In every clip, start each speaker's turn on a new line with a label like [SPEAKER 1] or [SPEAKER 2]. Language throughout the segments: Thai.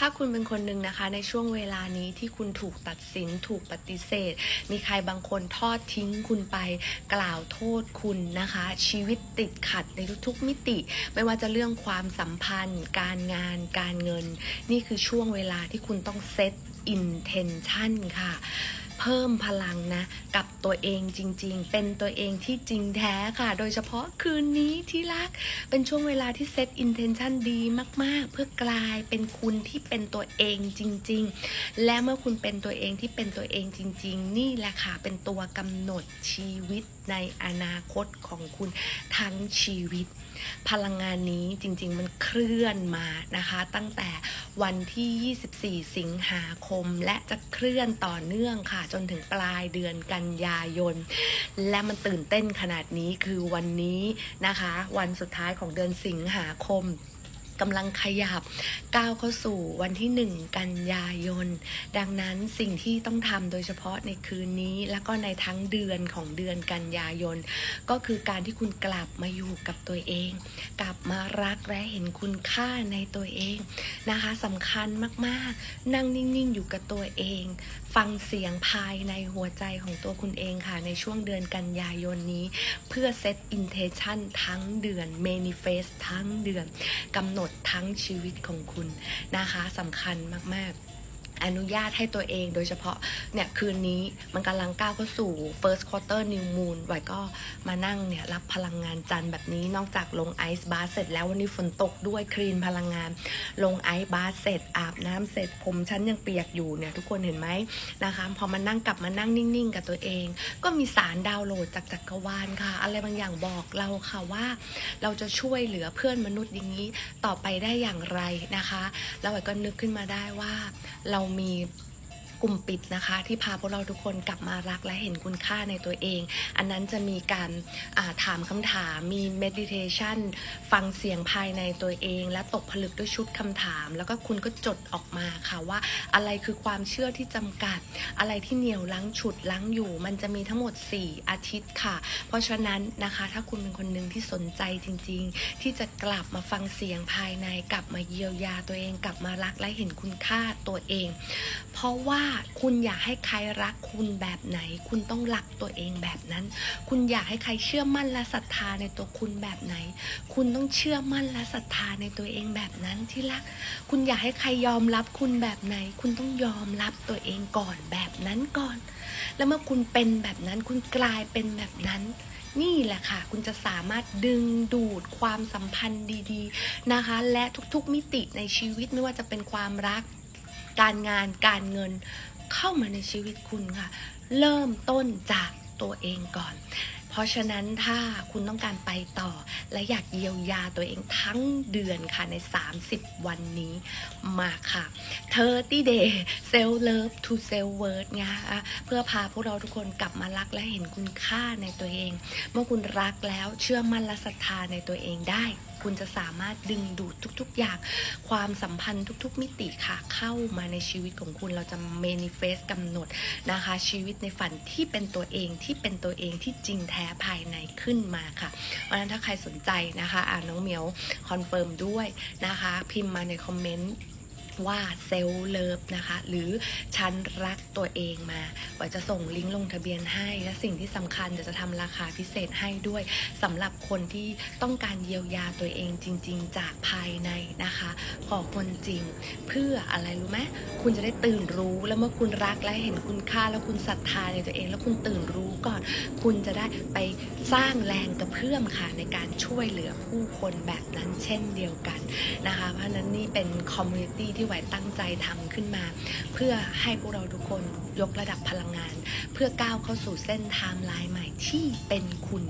[SPEAKER 1] ถ้าคุณเป็นคนหนึ่งนะคะ ในช่วงเวลานี้ที่คุณถูกตัดสินถูกปฏิเสธ มีใครบางคนทอดทิ้งคุณไปกล่าวโทษคุณนะคะ ชีวิตติดขัดในทุกๆมิติ ไม่ว่าจะเรื่องความสัมพันธ์ การงาน การเงิน นี่คือช่วงเวลาที่คุณต้องเซตอินเทนชันค่ะ เพิ่มพลังนะกับตัวเองจริง ๆ เป็นตัวเองที่จริงแท้ค่ะ โดยเฉพาะคืนนี้ที่รัก เป็นช่วงเวลาที่เซต intention ดีมาก ๆ เพื่อกลายเป็นคุณที่เป็นตัวเองจริง ๆ และเมื่อคุณเป็นตัวเองที่เป็นตัวเองจริง ๆ นี่แหละค่ะเป็นตัวกำหนดชีวิตในอนาคตของคุณทั้งชีวิต พลังงานนี้จริง ๆ มันเคลื่อนมานะคะ ตั้งแต่วันที่ 24 สิงหาคม และจะเคลื่อนต่อเนื่องค่ะจนถึงปลายเดือนกันยายน และมันตื่นเต้นขนาดนี้คือวันนี้นะคะ วันสุดท้ายของเดือนสิงหาคม กำลังขยับก้าวเข้าสู่วันที่ 1 กันยายน ดังนั้นสิ่งที่ต้องทำโดยเฉพาะในคืนนี้ แล้วก็ในทั้งเดือนของเดือนกันยายน ก็คือการที่คุณกลับมาอยู่กับตัวเอง กลับมารักและเห็นคุณค่าในตัวเองนะคะสำคัญมากๆ นั่งนิ่งๆ อยู่กับตัวเอง ฟังเสียงภายในหัวใจของตัวคุณเองค่ะในช่วงเดือนกันยายนนี้ เพื่อเซตอินเทชันทั้งเดือน manifest ทั้งเดือนกำหนดทั้งชีวิตของคุณนะคะสำคัญมาก ๆ อนุญาตให้ตัวเองโดยเฉพาะเนี่ยคืนนี้มันกำลังก้าวเข้าสู่ first quarter new moon ไว้ก็มานั่งเนี่ยรับพลังงานจันทร์แบบนี้นอกจากลงไอซ์บาร์เสร็จแล้ววันนี้ฝนตกด้วยคลีนพลังงาน ลงไอซ์บาร์เสร็จอาบน้ำเสร็จผมฉันยังเปียกอยู่เนี่ยทุกคนเห็นไหมนะคะพอมานั่งกลับมานั่งนิ่งๆ กับตัวเอง ก็มีสารดาวน์โหลดจากจักรวาลค่ะ อะไรบางอย่างบอกเราค่ะว่า เราจะช่วยเหลือเพื่อนมนุษย์อย่างนี้ต่อไปได้อย่างไรนะคะ แล้วไอ้ก็นึกขึ้นมาได้ว่าเรามี กลุ่มปิดนะคะ ที่พาพวกเราทุกคนกลับมารักและเห็นคุณค่าในตัวเอง อันนั้นจะมีการาถามคำถามมี meditation ฟังเสียงภายในตัวเอง และตกผลึกด้วยชุดคำถาม แล้วก็คุณก็จดออกมาค่ะว่า อะไรคือความเชื่อที่จำกัด อะไรที่เหนียวลังฉุดลังอยู่ มันจะมีทั้งหมด 4 อาทิตย์ค่ะ เพราะฉะนั้นนะคะถ้าคุณเป็นคนหนึ่งที่สนใจจริง ๆ ที่จะกลับมาฟังเสียงภายในกลับมาเยียวยาตัวเอง กลับมารักและเห็นคุณค่าตัวเอง เพราะว่าคุณอยากให้ใครรักคุณแบบไหน คุณต้องรักตัวเองแบบนั้น คุณอยากให้ใครเชื่อมั่นและศรัทธาในตัวคุณแบบไหน คุณต้องเชื่อมั่นและศรัทธาในตัวเองแบบนั้นที่รัก คุณอยากให้ใครยอมรับคุณแบบไหน คุณต้องยอมรับตัวเองก่อนแบบนั้นก่อน แล้วเมื่อคุณเป็นแบบนั้น คุณกลายเป็นแบบนั้นนี่แหละค่ะ คุณจะสามารถดึงดูดความสัมพันธ์ดี ๆ นะคะ และทุกๆมิติในชีวิตไม่ว่าจะเป็นความรัก การงานการเงินเข้ามาในชีวิตคุณค่ะ เริ่มต้นจากตัวเองก่อน เพราะฉะนั้นถ้าคุณต้องการไปต่อ และอยากเยียวยาตัวเองทั้งเดือนค่ะใน 30 วันนี้มาค่ะ 30 day self love to self worth นะคะเพื่อพาพวกเราทุกคนกลับมารักและเห็นคุณค่าในตัวเอง เมื่อคุณรักแล้วเชื่อมั่นและศรัทธาในตัวเองได้ คุณจะสามารถดึงดูดทุก ๆ อย่าง ความสัมพันธ์ทุก ๆ มิติค่ะเข้ามาในชีวิตของคุณเราจะ manifest กำหนดนะคะ ชีวิตในฝันที่เป็นตัวเองที่เป็นตัวเองที่จริงแท้ภายในขึ้นมาค่ะเพราะฉะนั้นถ้าใครสนใจนะคะอ่าน้องเหมียวคอนเฟิร์มด้วยนะคะ พิมพ์มาในคอมเมนต์ ว่าเซลเลิฟนะคะ หรือฉันรักตัวเองมาว่าจะส่งลิงก์ลงทะเบียนให้ และสิ่งที่สำคัญเดี๋ยวจะทำราคาพิเศษให้ด้วยสำหรับคนที่ต้องการเยียวยาตัวเองจริง ๆ จากภายในนะคะ ขอคนจริง เพื่ออะไรรู้ไหมคุณจะได้ตื่นรู้แล้วเมื่อคุณรักและเห็นคุณค่าแล้วคุณศรัทธาในตัวเอง แล้วคุณตื่นรู้ก่อน คุณจะได้ไปสร้างแรงกระเพื่อมค่ะในการช่วยเหลือผู้คนแบบนั้นเช่นเดียวกันนะคะ เพราะฉะนั้นนี่เป็นคอมมูนิตี้ที่หวตั้งใจทำขึ้นมา เพื่อให้พวกเราทุกคนยกระดับพลังงาน เพื่อก้าวเข้าสู่เส้นไทม์ไลน์ใหม่ที่เป็นคุณ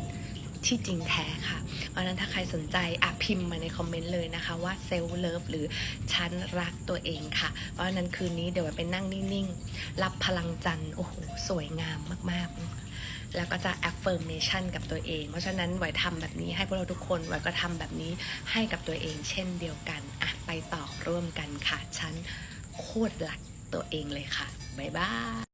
[SPEAKER 1] ที่จริงแท้ค่ะเพราะนั้นถ้าใครสนใจอะพิมพ์มาในคอมเมนต์เลยนะคะว่าเซลเลิฟหรือฉันรักตัวเองค่ะ เพราะนั้นคืนนี้เดี๋ยวไว้ไปนั่งนิ่งๆ รับพลังจันทร์โอ้โห สวยงามมากๆ แล้วก็จะ affirmation กับตัวเอง เพราะฉะนั้นไหวทำแบบนี้ให้พวกเราทุกคนไหวก็ทำแบบนี้ให้กับตัวเองเช่นเดียวกัน ไปต่อร่วมกันค่ะ ฉันโคตรหลักตัวเองเลยค่ะ บ๊ายบาย